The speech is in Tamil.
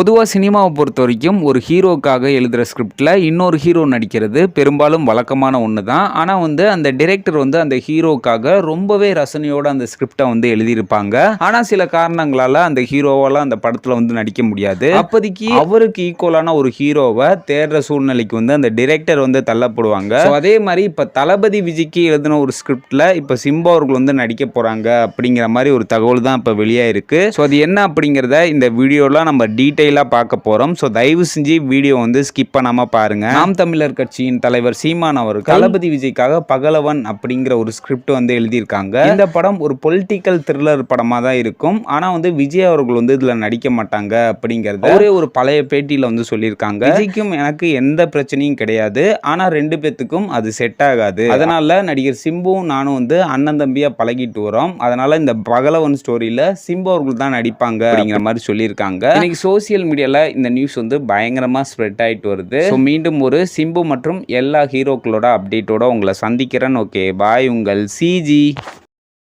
பொதுவாக சினிமாவை பொறுத்த வரைக்கும் ஒரு ஹீரோக்காக எழுதுகிற ஸ்கிரிப்டில் இன்னொரு ஹீரோ நடிக்கிறது பெரும்பாலும் வழக்கமான ஒன்று தான் ஆனால் வந்து அந்த டிரெக்டர் வந்து அந்த ஹீரோக்காக ரொம்பவே ரசனையோட அந்த ஸ்கிரிப்டை வந்து எழுதியிருப்பாங்க. ஆனால் சில காரணங்களால் அந்த ஹீரோவால் அந்த படத்தில் வந்து நடிக்க முடியாது. அப்போதைக்கு அவருக்கு ஈக்குவலான ஒரு ஹீரோவை தேடுற சூழ்நிலைக்கு வந்து அந்த டிரெக்டர் வந்து தள்ளப்படுவாங்க. அதே மாதிரி இப்போ தளபதி விஜய்க்கு எழுதின ஒரு ஸ்கிரிப்டில் இப்போ சிம்பா அவர்கள் வந்து நடிக்க போகிறாங்க அப்படிங்கிற மாதிரி ஒரு தகவல் தான் இப்போ வெளியாயிருக்கு. ஸோ அது என்ன அப்படிங்கிறத இந்த வீடியோவில் நம்ம டீட்டெயிலாக பார்க்க போகிறோம் ஸோ தயவு செஞ்சு வீடியோ வந்து ஸ்கிப் பண்ணாமல் பாருங்க. நாம் தமிழர் கட்சியின் தலைவர் சீமான் அவர்கள் தளபதி விஜய்க்காக பகலவன் அப்படிங்கிற ஒரு ஸ்கிரிப்ட் வந்து எழுதியிருக்காங்க. இந்த படம் ஒரு பொலிட்டிக்கல் த்ரில்லர் படமாக தான் இருக்கும். ஆனால் வந்து விஜய் அவர்கள் வந்து இதில் நடிக்க மாட்டாங்க அப்படிங்கிறத ஒரே ஒரு பழைய பேட்டியில் வந்து சொல்லியிருக்காங்க. விஜய்க்கும் எனக்கு எந்த பிரச்சனையும் கிடையாது. ஆனால் ரெண்டு பேத்துக்கும் அது செட் ஆகாது. அதனால நடிகர் சிம்புவும் நானும் வந்து அண்ணன் தம்பியா பழகிட்டு வரோம். அதனால இந்த பகலவன் ஸ்டோரியில சிம்பு அவர்கள் தான் நடிப்பாங்க அப்படிங்கிற மாதிரி சொல்லியிருக்காங்க. இன்னைக்கு சோசியல் மீடியாவில் இந்த நியூஸ் வந்து பயங்கரமாக ஸ்ப்ரெட் ஆயிட்டு வருது. ஸோ மீண்டும் ஒரு சிம்பு மற்றும் எல்லா ஹீரோக்களோட அப்டேட்டோட உங்களை சந்திக்கிறேன். ஓகே பாய் உங்கள் சிஜி